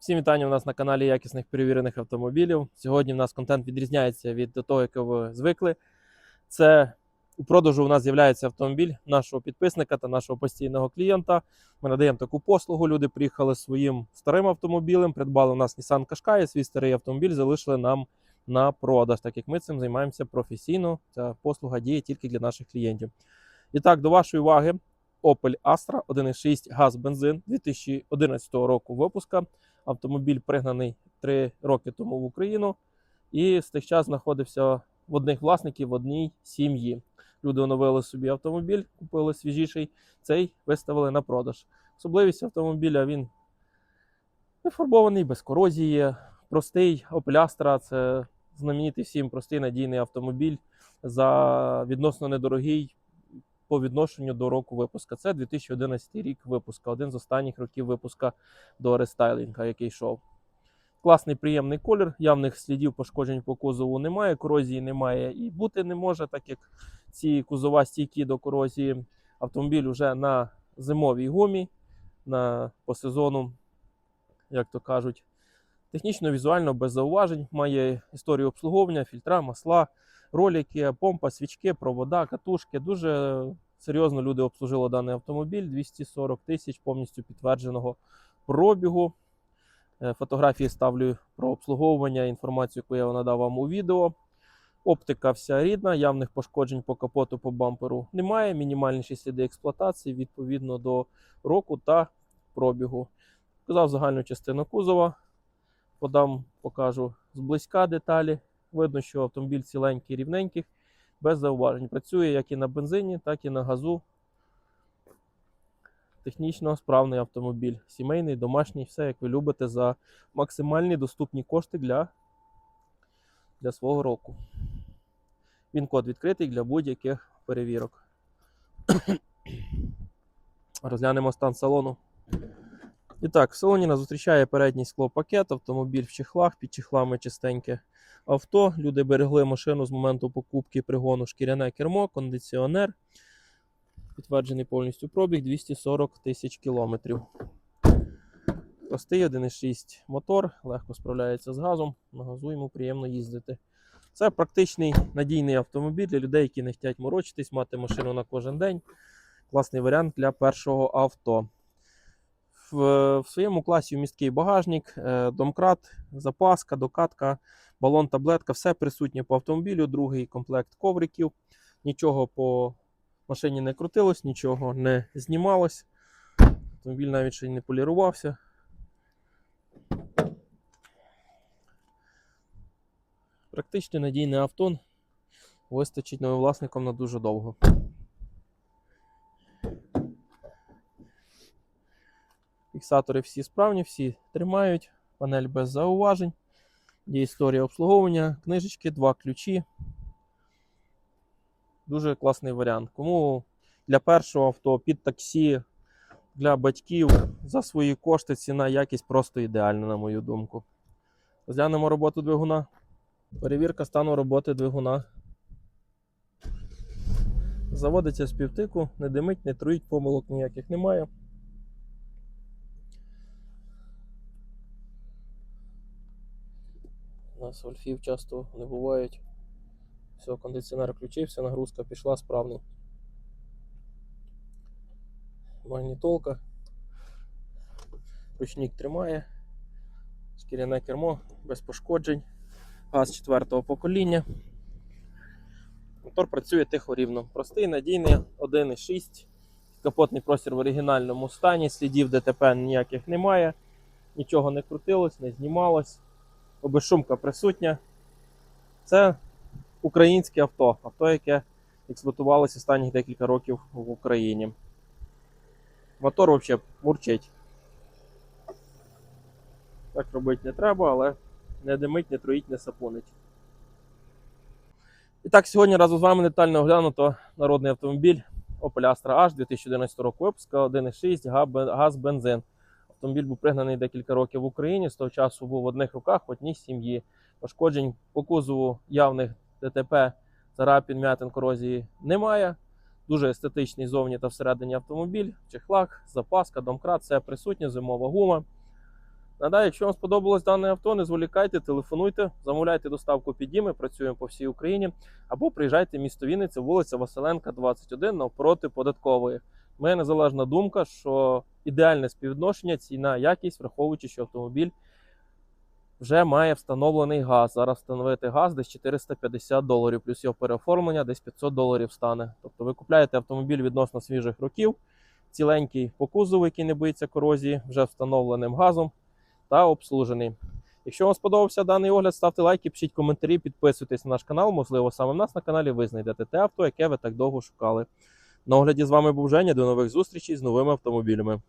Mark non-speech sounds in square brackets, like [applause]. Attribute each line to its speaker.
Speaker 1: Всім вітання у нас на каналі якісних перевірених автомобілів. Сьогодні в нас контент відрізняється від того, якого ви звикли. Це у продажу у нас з'являється автомобіль нашого підписника та нашого постійного клієнта. Ми надаємо таку послугу. Люди приїхали своїм старим автомобілем, придбали у нас Nissan Qashqai, свій старий автомобіль залишили нам на продаж, так як ми цим займаємося професійно. Ця послуга діє тільки для наших клієнтів. І так, до вашої уваги, Opel Astra 1.6 газ бензин 2011 року випуска. Автомобіль пригнаний 3 роки тому в Україну і з тих час знаходився в одних власників в одній сім'ї. Люди оновили собі автомобіль, купили свіжіший, цей виставили на продаж. Особливість автомобіля він не без корозії, простий Opel це знаменитий всім простий надійний автомобіль за відносно недорогий по відношенню до року випуска. Це 2011 рік випуска, один з останніх років випуска до рестайлінга, який йшов. Класний приємний колір, явних слідів пошкоджень по кузову немає, корозії немає і бути не може, так як ці кузова стійкі до корозії. Автомобіль вже на зимовій гумі, на, по сезону, як то кажуть. Технічно, візуально без зауважень, має історію обслуговування, фільтра, масла, ролики, помпа, свічки, провода, катушки. Дуже серйозно люди обслужили даний автомобіль. 240 тисяч повністю підтвердженого пробігу. Е, Фотографії ставлю про обслуговування, інформацію, яку я надав вам у відео. Оптика вся рідна, явних пошкоджень по капоту, по бамперу немає. Мінімальніші сліди експлуатації відповідно до року та пробігу. Показав загальну частину кузова. Подам, покажу зблизька деталі. Видно, що автомобіль ціленький, рівненький, без зауважень. Працює як і на бензині, так і на газу. Технічно справний автомобіль. Сімейний, домашній, все як ви любите за максимальні доступні кошти для, для свого року. Він код відкритий для будь-яких перевірок. [coughs] Розглянемо стан салону. І так, в салоні нас зустрічає передній склопакет, автомобіль в чехлах, під чехлами чистеньке авто. Люди берегли машину з моменту покупки пригону шкіряне кермо, кондиціонер. Підтверджений повністю пробіг 240 тисяч кілометрів. Простий 1.6 мотор, легко справляється з газом. На газу йому приємно їздити. Це практичний надійний автомобіль для людей, які не хочуть морочитись, мати машину на кожен день. Класний варіант для першого авто. В, своєму класі місткий багажник, е, домкрат, запаска, докатка, балон, таблетка, все присутнє по автомобілю. Другий комплект ковриків. Нічого по машині не крутилось, нічого не знімалось. Автомобіль навіть ще й не полірувався. Практично надійне авто вистачить новим власникам на дуже довго. Фіксатори всі справні, всі тримають, панель без зауважень. Є історія обслуговування, книжечки, два ключі. Дуже класний варіант. Кому для першого авто під таксі, для батьків за свої кошти ціна якість просто ідеальна, на мою думку. Розглянемо роботу двигуна. Перевірка стану роботи двигуна. Заводиться з півтику, не димить, не труїть, помилок ніяких немає. У нас ольфів часто не бувають. Все, кондиціонер включився, нагрузка пішла справно. Магнітолка. Ручник тримає. Шкіряне кермо без пошкоджень. Газ четвертого покоління. Мотор працює тихо рівно. Простий, надійний, 1,6. Капотний простір в оригінальному стані. Слідів ДТП ніяких немає. Нічого не крутилось, не знімалось. Обезшумка присутня. Це українське авто, авто, яке експлуатувалося останніх декілька років в Україні. Мотор взагалі мурчить. Так робити не треба, але не димить, не троїть, не сапонить. І так, сьогодні разом з вами детально оглянуто народний автомобіль Opel Astra H 2011 року випуска 1.6 газ бензин. Автомобіль був пригнаний декілька років в Україні. З того часу був в одних руках, в одній сім'ї. Пошкоджень по кузову явних ДТП, царапін, м'ятин, корозії немає. Дуже естетичний зовні та всередині автомобіль, в чехлах, запаска, домкрат, все присутнє, зимова гума. Нагадаю, якщо вам сподобалось дане авто, не зволікайте, телефонуйте, замовляйте доставку під дім, ми працюємо по всій Україні, або приїжджайте в місто Вінниця, вулиця Василенка, 21, навпроти податкової. Моя незалежна думка, що ідеальне співвідношення ціна якість, враховуючи, що автомобіль вже має встановлений газ. Зараз встановити газ десь 450 доларів, плюс його переоформлення десь 500 доларів стане. Тобто ви купляєте автомобіль відносно свіжих років, ціленький по кузову, який не боїться корозії, вже встановленим газом та обслужений. Якщо вам сподобався даний огляд, ставте лайки, пишіть коментарі, підписуйтесь на наш канал. Можливо, саме в нас на каналі ви знайдете те авто, яке ви так довго шукали. На огляді з вами був Женя. До нових зустрічей з новими автомобілями.